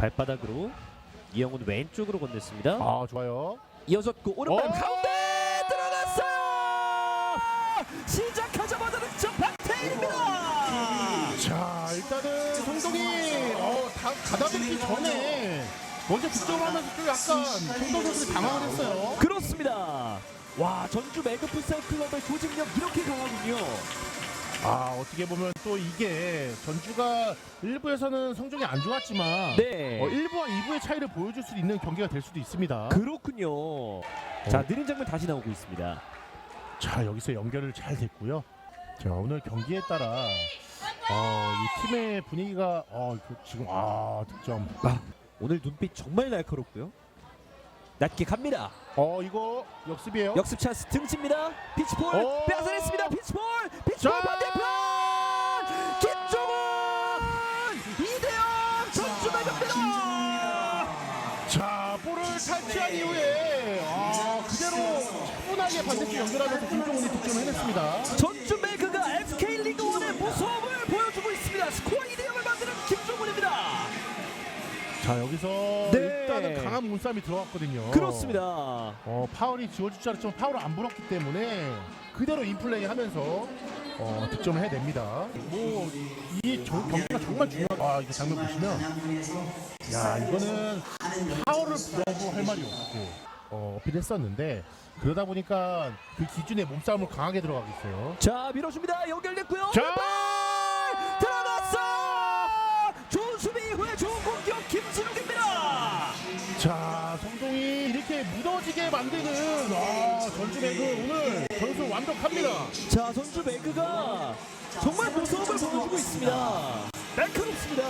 발바닥으로 이영훈 왼쪽으로 건넸습니다. 아 좋아요. 이어졌고 오른발 어! 가운데 들어갔어요. 시작하자마자 득점 박태일입니다. 자 일단은 성동이 어, 다 가다듬기 전에 먼저 득점하면서 좀 약간 성동 선수가 당황을 했어요. 그렇습니다. 와 전주 매그 풋살 클럽의 조직력 이렇게 강하군요. 아 어떻게 보면 또 이게 전주가 1부에서는 성적이 안 좋았지만 네. 어, 1부와 2부의 차이를 보여줄 수 있는 경기가 될 수도 있습니다. 그렇군요. 자 느린 장면 다시 나오고 있습니다. 자 여기서 연결을 잘 됐고요. 자 오늘 경기에 따라 어, 이 팀의 분위기가 어, 그 지금 아 득점. 오늘 눈빛 정말 날카롭고요. 낮게 갑니다. 어 이거 역습이에요. 역습 찬스 등집니다. 피치볼 오! 빼앗아냈습니다. 피치볼 피치볼 자! 차분하게 반대쪽 연결하면서 김종훈이 득점을 해냈습니다. 전주 매그가 FK 리그 1의 무서움을 보여주고 있습니다. 스코어 2대 0을 만드는 김종훈입니다. 자 여기서 네. 일단은 강한 몸싸움이 들어갔거든요. 그렇습니다. 어, 파울이 지워질 줄 알았지만 파울을 안 불었기 때문에 그대로 인플레이 하면서 어, 득점을 해냅니다. 뭐이 경기가 정말 중요하다. 아, 이거 장면 보시면 야 이거는 파울을 불어도 할 말이 없고 어, 어필했었는데 그러다 보니까 그 기준에 몸싸움을 강하게 들어가겠어요. 자 밀어줍니다. 연결됐고요. 자! 왼발 들어갔어. 좋은 수비 이후에 좋은 공격 김진욱입니다. 자 성동이 이렇게 무너지게 만드는 아, 전주 매그 오늘 전술 완벽합니다. 자 전주 매그가 정말 무서움을 보여주고 있습니다. 날카롭습니다.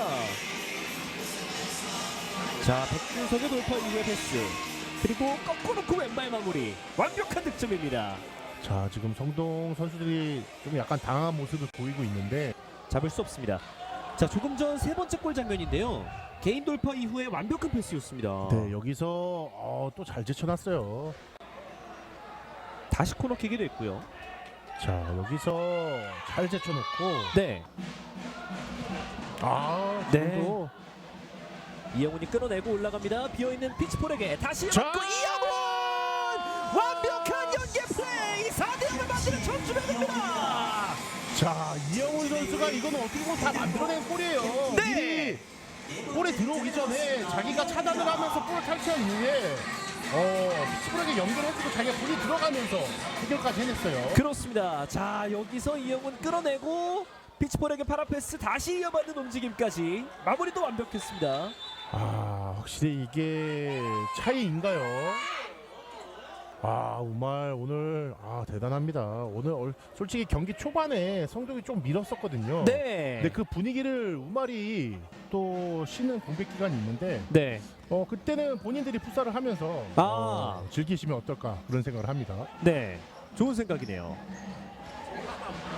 자 백준석의 돌파 이후의 패스 그리고 꺾어놓고 왼발 마무리 완벽한 득점입니다. 자 지금 성동 선수들이 좀 약간 당황한 모습을 보이고 있는데 잡을 수 없습니다. 자 조금 전 세 번째 골 장면인데요. 개인 돌파 이후에 완벽한 패스였습니다. 네 여기서 어, 또 잘 제쳐놨어요. 다시 코너킥이 됐고요. 자 여기서 잘 제쳐놓고 네 아 네. 이영훈이 끌어내고 올라갑니다. 비어있는 피치폴에게 다시 자! 맞고 이영훈 완벽한 연계 플레이 4대0을 만드는 전주 매그입니다. 자 이영훈 선수가 이거는 어떻게 보면 다 만들어낸 골이에요. 네. 골에 들어오기 전에 자기가 차단을 하면서 볼을 탈취한 이후에 어 피치볼에게 연결해주고 자기가 볼이 들어가면서 해결까지 해냈어요. 그렇습니다. 자 여기서 이영훈 끌어내고 피치볼에게 파라패스 다시 이어받는 움직임까지 마무리도 완벽했습니다. 아 확실히 이게 차이인가요? 아 우말 오늘 아 대단합니다. 오늘 얼- 솔직히 경기 초반에 성적이 좀 밀었었거든요. 네. 근데 그 분위기를 우말이 또 쉬는 공백 기간이 있는데 네. 어 그때는 본인들이 풋살을 하면서 아. 어, 즐기시면 어떨까 그런 생각을 합니다. 네. 좋은 생각이네요.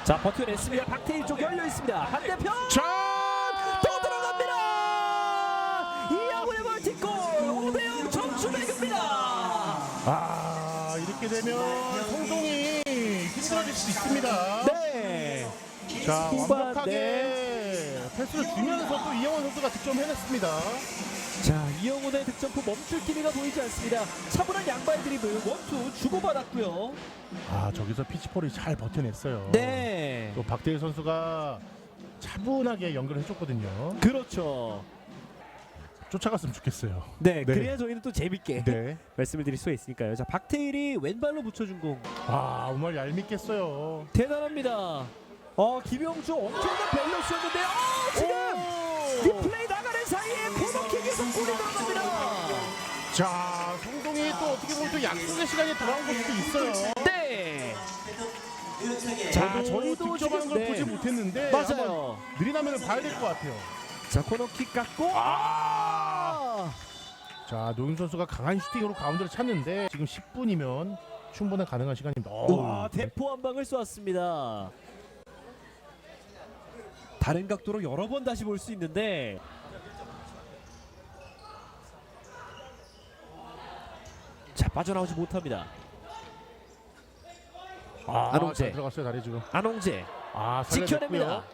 자 버텨냈습니다. 박태일 쪽 열려 있습니다. 반대편 자 아 이렇게 되면 성동이 힘들어질 수 있습니다. 네. 자 후반, 완벽하게 패스를 주면서 또 이영원 선수가 득점해냈습니다. 자 이영훈의 득점포 멈출 기미가 보이지 않습니다. 차분한 양발 드리블 원투 주고받았고요. 아 저기서 피치폴이 잘 버텨냈어요. 네. 또 박대일 선수가 차분하게 연결해줬거든요. 그렇죠. 쫓아갔으면 좋겠어요. 네, 네. 그래야 저희는 또 재밌게 네. 말씀을 드릴 수가 있으니까요. 자 박태일이 왼발로 붙여준 공 아 정말 얄밉겠어요. 대단합니다. 어 김영주 엄청난 밸런스였는데요. 어, 지금 리플레이 나가는 사이에 코너킥에서 골이 들어갑니다. 자 성동이 또 어떻게 보면 또 약속의 시간이 돌아온 걸 수도 있어요. 네. 자 저희도 득점하는 지금 걸 네. 보지 못했는데 맞아요. 화면을 봐야 될 것 같아요. 자 코너킥 갖고 아. 아. 자 노윤 선수가 강한 슈팅으로 가운데를 찼는데 지금 10분이면 충분한 가능한 시간입니다. 와 대포 한 방을 쏘았습니다. 다른 각도로 여러 번 다시 볼 수 있는데 자 빠져나오지 못합니다. 아, 안홍재. 잘 들어갔어요 다리 지금. 안홍재 아 지켜냅니다.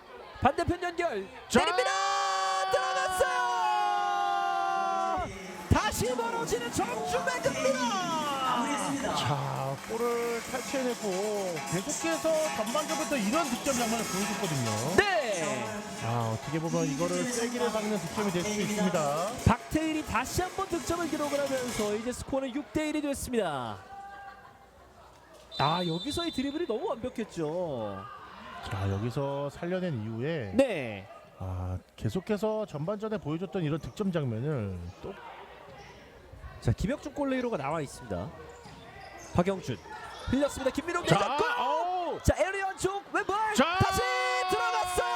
반대편 연결 자! 때립니다. 집어넣어지는 정주백입니다. 자, 골을 탈취해냈고 계속해서 전반전부터 이런 득점 장면을 보여줬거든요. 네. 아, 어떻게 보면 이거를 세기를 박는 득점이 될수 있습니다. 박태일이 다시 한번 득점을 기록을 하면서 이제 스코어는 6대 1이 됐습니다. 아 여기서의 드리블이 너무 완벽했죠. 자, 여기서 살려낸 이후에 네. 아, 계속해서 전반전에 보여줬던 이런 득점 장면을 또 자 김혁준 골레이로가 나와 있습니다. 박영준 흘렸습니다. 김민호 자, 어우! 자 에리언 쪽 왼발 자! 다시 들어갔어요.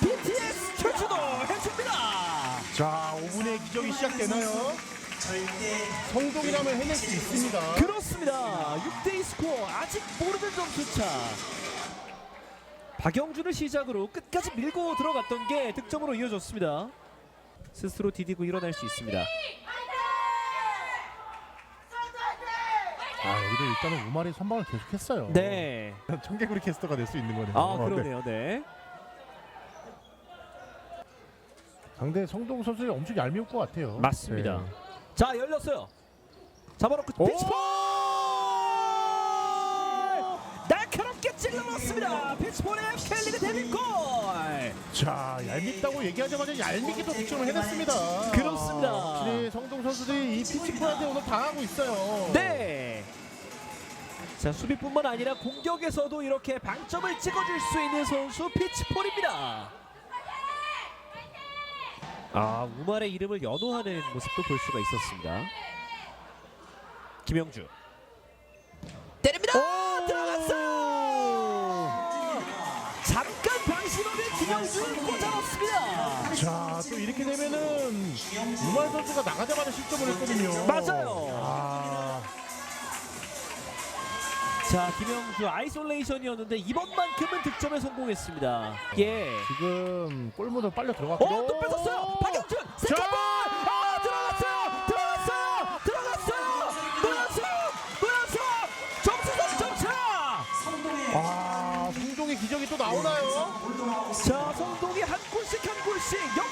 BTS 최준호 해줍니다. 자, 5분의 기적이 시작되나요? 성동이라면 해낼 수 있습니다. 그렇습니다. 6대2 스코어 아직 모르는 점수차. 박영준을 시작으로 끝까지 밀고 들어갔던 게 득점으로 이어졌습니다. 스스로 디디고 일어날 수 있습니다. 아, 여기도 일단은 우마리 선방을 계속했어요. 네. 청개구리 캐스터가 될 수 있는 거네요. 아 어, 네. 그러네요. 네. 상대 성동 선수 엄청 얄미울 것 같아요. 맞습니다. 네. 자 열렸어요. 잡아놓고 오! 피치볼 날카롭게 찔러넣습니다. 피치볼의 켈리가 데뷔골. 자, 얄밉다고 얘기하자마자 얄밉게 또 득점을 해냈습니다. 그렇습니다. 확실히 성동 선수들이 이 피치콜한테 오늘 당하고 있어요. 네. 자 수비뿐만 아니라 공격에서도 이렇게 방점을 찍어줄 수 있는 선수 피치폴입니다. 아 우말의 이름을 연호하는 모습도 볼 수가 있었습니다. 김영주 때립니다. 방심하면 김영준 꽂아넣습니다. 자, 또 이렇게 되면은 우말 선수가 나가자마자 실점을 했거든요. 맞아요. 아, 자 김영주 아이솔레이션이었는데 이번만큼은 득점에 성공했습니다. 예. 지금 골문으로 빨려 들어갔고. 어, 또 뺏었어요. 박영준 세컨볼. 아, 들어갔어요. 들어갔어요. 들어갔어요. 노현수, 노현수, 정수선 정차. 아, 기적이 또 나오나요? 자, 성동이 한 골씩 한 골씩 영